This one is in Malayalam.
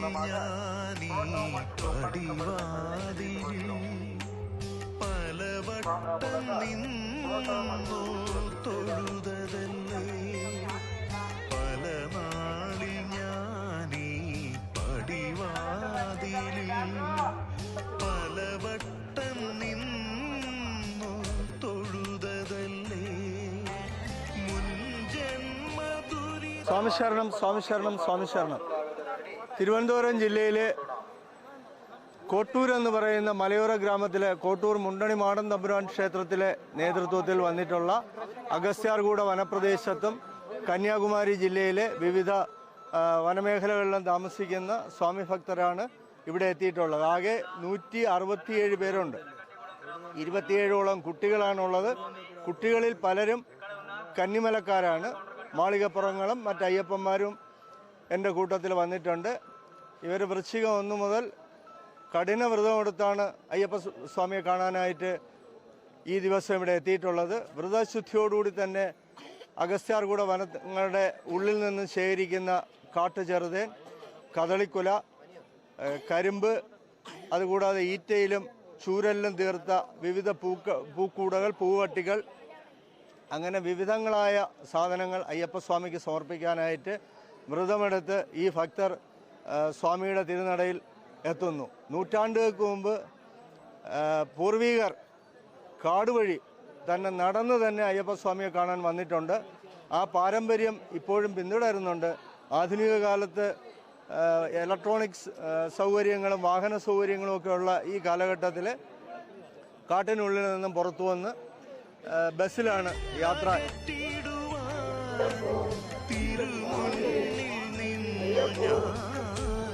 ഞാനീ പടിവാതിലിൽ പലവട്ടം നിന്നു തൊഴുതല്ലേ പല നാളി ഞാനീ പടിവാതിലിൽ പലവട്ടം നിന്നു മുൻജന്മദുരി സ്വാമി ശരണം സ്വാമി ശരണം സ്വാമി ശരണം. തിരുവനന്തപുരം ജില്ലയിലെ കോട്ടൂർ എന്ന് പറയുന്ന മലയോര ഗ്രാമത്തിലെ കോട്ടൂർ മുണ്ടണി മാടൻ തമ്പുരാൻ ക്ഷേത്രത്തിലെ നേതൃത്വത്തിൽ വന്നിട്ടുള്ള അഗസ്ത്യാർകൂട വനപ്രദേശത്തും കന്യാകുമാരി ജില്ലയിലെ വിവിധ വനമേഖലകളിലും താമസിക്കുന്ന സ്വാമി ഭക്തരാണ് ഇവിടെ എത്തിയിട്ടുള്ളത്. ആകെ നൂറ്റി അറുപത്തിയേഴ് പേരുണ്ട്. ഇരുപത്തിയേഴോളം കുട്ടികളാണുള്ളത്. കുട്ടികളിൽ പലരും കന്നിമലക്കാരാണ്. മാളികപ്പുറങ്ങളും മറ്റ് അയ്യപ്പന്മാരും എന്റെ കൂട്ടത്തിൽ വന്നിട്ടുണ്ട്. ഇവർ വൃശ്ചികം ഒന്നു മുതൽ കഠിന വ്രതമെടുത്താണ് അയ്യപ്പ സ്വാമിയെ കാണാനായിട്ട് ഈ ദിവസം ഇവിടെ എത്തിയിട്ടുള്ളത്. വ്രതശുദ്ധിയോടുകൂടി തന്നെ അഗസ്ത്യാർകൂട വനങ്ങളുടെ ഉള്ളിൽ നിന്ന് ശേഖരിക്കുന്ന കാട്ടുചെറുതേൻ കദളിക്കുല കരിമ്പ് അതുകൂടാതെ ഈറ്റയിലും ചൂരലിലും തീർത്ത വിവിധ പൂക്ക പൂക്കൂടകൾ പൂവട്ടികൾ അങ്ങനെ വിവിധങ്ങളായ സാധനങ്ങൾ അയ്യപ്പസ്വാമിക്ക് സമർപ്പിക്കാനായിട്ട് വ്രതമെടുത്ത് ഈ ഭക്തർ സ്വാമിയുടെ തിരുനടയിൽ എത്തുന്നു. നൂറ്റാണ്ടുകൾക്ക് മുമ്പ് പൂർവീകർ കാടുവഴി തന്നെ നടന്ന് തന്നെ അയ്യപ്പസ്വാമിയെ കാണാൻ വന്നിട്ടുണ്ട്. ആ പാരമ്പര്യം ഇപ്പോഴും പിന്തുടരുന്നുണ്ട്. ആധുനിക കാലത്ത് ഇലക്ട്രോണിക്സ് സൗകര്യങ്ങളും വാഹന സൗകര്യങ്ങളും ഒക്കെ ഉള്ള ഈ കാലഘട്ടത്തിൽ കാട്ടിനുള്ളിൽ നിന്നും പുറത്തു വന്ന് ബസ്സിലാണ് യാത്ര തിരുമുന്നിൽ